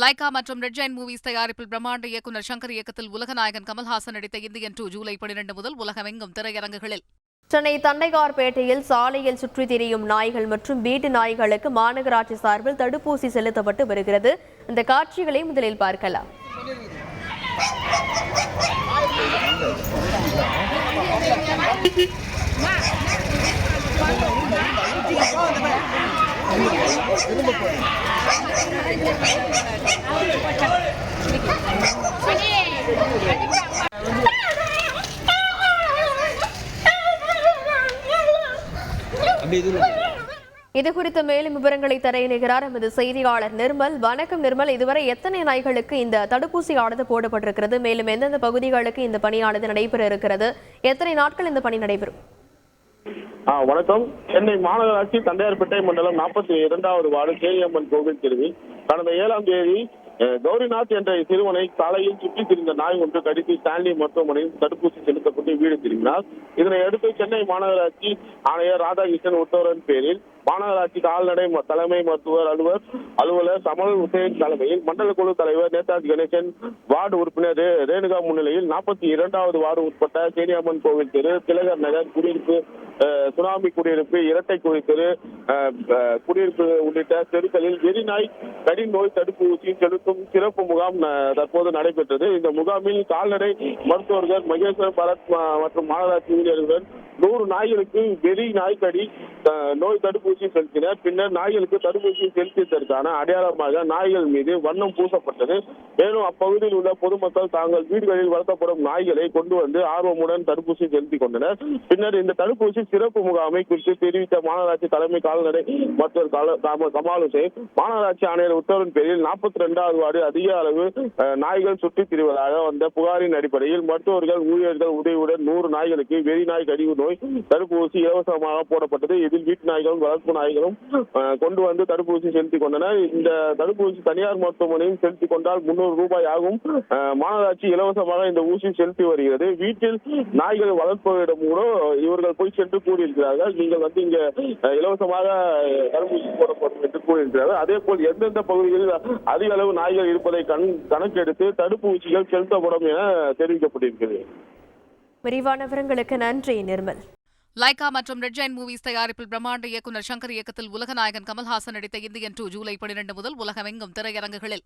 Lyca மற்றும் red Jain movies தயாரிப்பில் பிரம்மாண்ட இயக்குநர் சங்கர் இயக்கத்தில் உலகநாயகன் கமல்ஹாசன் நடித்த இந்தியன் டூ ஜூலை பனிரெண்டு முதல் உலகமெங்கும் திரையரங்குகளில். சென்னை தண்டைகார்பேட்டையில் சாலையில் சுற்றித் திரியும் நாய்கள் மற்றும் வீட்டு நாய்களுக்கு மாநகராட்சி சார்பில் தடுப்பூசி செலுத்தப்பட்டு வருகிறது. இந்த காட்சிகளை முதலில் பார்க்கலாம். இது குறித்த மேலும் விவரங்களை தர இணைகிறார் எமது செய்தியாளர் நிர்மல். வணக்கம் நிர்மல். இதுவரை எத்தனை நாய்களுக்கு இந்த தடுப்பூசியானது போடப்பட்டிருக்கிறது? மேலும் எந்தெந்த பகுதிகளுக்கு இந்த பணியானது நடைபெற இருக்கிறது? எத்தனை நாட்கள் இந்த பணி நடைபெறும்? வணக்கம். சென்னை மாநகராட்சி தண்டையார்பேட்டை மண்டலம் நாற்பத்தி இரண்டாவது வார்டு கேலியம்மன் கோவில் தெருவில் கடந்த ஏழாம் தேதி கௌரிநாத் என்ற சிறுவனை சாலையில் சுற்றி திரிந்த நாய் ஒன்று கடித்து ஸ்டான்லி மருத்துவமனையில் தடுப்பூசி செலுத்தப்பட்டு வீடு திரும்பினார். இதனை அடுத்து சென்னை மாநகராட்சி ஆணையர் ராதாகிருஷ்ணன் உத்தரவின் பேரில் மாநகராட்சி கால்நடை ம- தலைமை மருத்துவர் அலுவலர் அலுவலர் சமல் உசேன் தலைமையில் மண்டல குழு தலைவர் நேதாஜி கணேசன் வார்டு உறுப்பினர் ரேணுகா முன்னிலையில் நாற்பத்தி இரண்டாவது வார்டு உட்பட்ட சேனியம்மன் கோவில் தெரு திலகர் நகர் குடியிருப்பு சுனாமி குடியிருப்பு இரட்டை குடி குடியிருப்பு உள்ளிட்ட தெருக்களில் வெறிநாய் கடி நோய் தடுப்பு ஊசி செலுத்தும் சிறப்பு முகாம் தற்போது நடைபெற்றது. இந்த முகாமில் கால்நடை மருத்துவர்கள் மகேஸ்வர் பரத் மற்றும் மாநகராட்சி ஊழியர்களுடன் நூறு நாய்களுக்கு வெறி நாய்க்கடி நோய் தடுப்பூசி செலுத்தினர். பின்னர் நாய்களுக்கு தடுப்பூசி செலுத்தியதற்கான அடையாளமாக நாய்கள் மீது வண்ணம் பூசப்பட்டது. மேலும் அப்பகுதியில் உள்ள பொதுமக்கள் தாங்கள் வீடுகளில் வளர்த்தப்படும் நாய்களை கொண்டு வந்து ஆர்வமுடன் தடுப்பூசி செலுத்திக் கொண்டனர். பின்னர் இந்த தடுப்பூசி சிறப்பு முகாமை குறித்து தெரிவித்த மாநகராட்சி தலைமை கால்நடை மருத்துவர் கமால் ஹுசேன் மாநகராட்சி ஆணையர் உத்தரவின் பேரில் நாற்பத்தி ரெண்டாவது வார்டு அதிக அளவு நாய்கள் சுற்றி திரிவதாக வந்த புகாரின் அடிப்படையில் மருத்துவர்கள் ஊழியர்கள் உதவியுடன் நூறு நாய்களுக்கு வெறி நாய் கழிவு நோய் தடுப்பூசி இலவசமாக போடப்பட்டது. இதில் வீட்டு நாய்களும் வளர்ப்பு நாய்களும் கொண்டு வந்து தடுப்பூசி செலுத்திக் கொண்டனர். இந்த தடுப்பூசி தனியார் மருத்துவமனையில் செலுத்திக் கொண்டால் முன்னூறு ரூபாய் ஆகும். மாநகராட்சி இலவசமாக இந்த ஊசி செலுத்தி வருகிறது. வீட்டில் நாய்கள் வளர்ப்பவரிடம் கூட இவர்கள் போய் சென்று கூறியிருக்கிறார்கள். நீங்கள் வந்து இங்க இலவசமாக தடுப்பூசி போடப்படும் என்று கூறியிருக்கிறார்கள். அதே போல் எந்தெந்த பகுதிகளில் அதிக அளவு நாய்கள் இருப்பதை கண் கணக்கெடுத்து தடுப்பூசிகள் செலுத்தப்படும் என தெரிவிக்கப்பட்டிருக்கிறது. விரிவான விவரங்களுக்கு நன்றி நிர்மல். லைகா மற்றும் ரெட் ஜெயின் மூவிஸ் தயாரிப்பில் பிரம்மாண்ட இயக்குநர் சங்கர் இயக்கத்தில் உலகநாயகன் கமல்ஹாசன் நடித்த இந்தியன் டூ ஜூலை பனிரெண்டு முதல் உலகமெங்கும் திரையரங்குகளில்.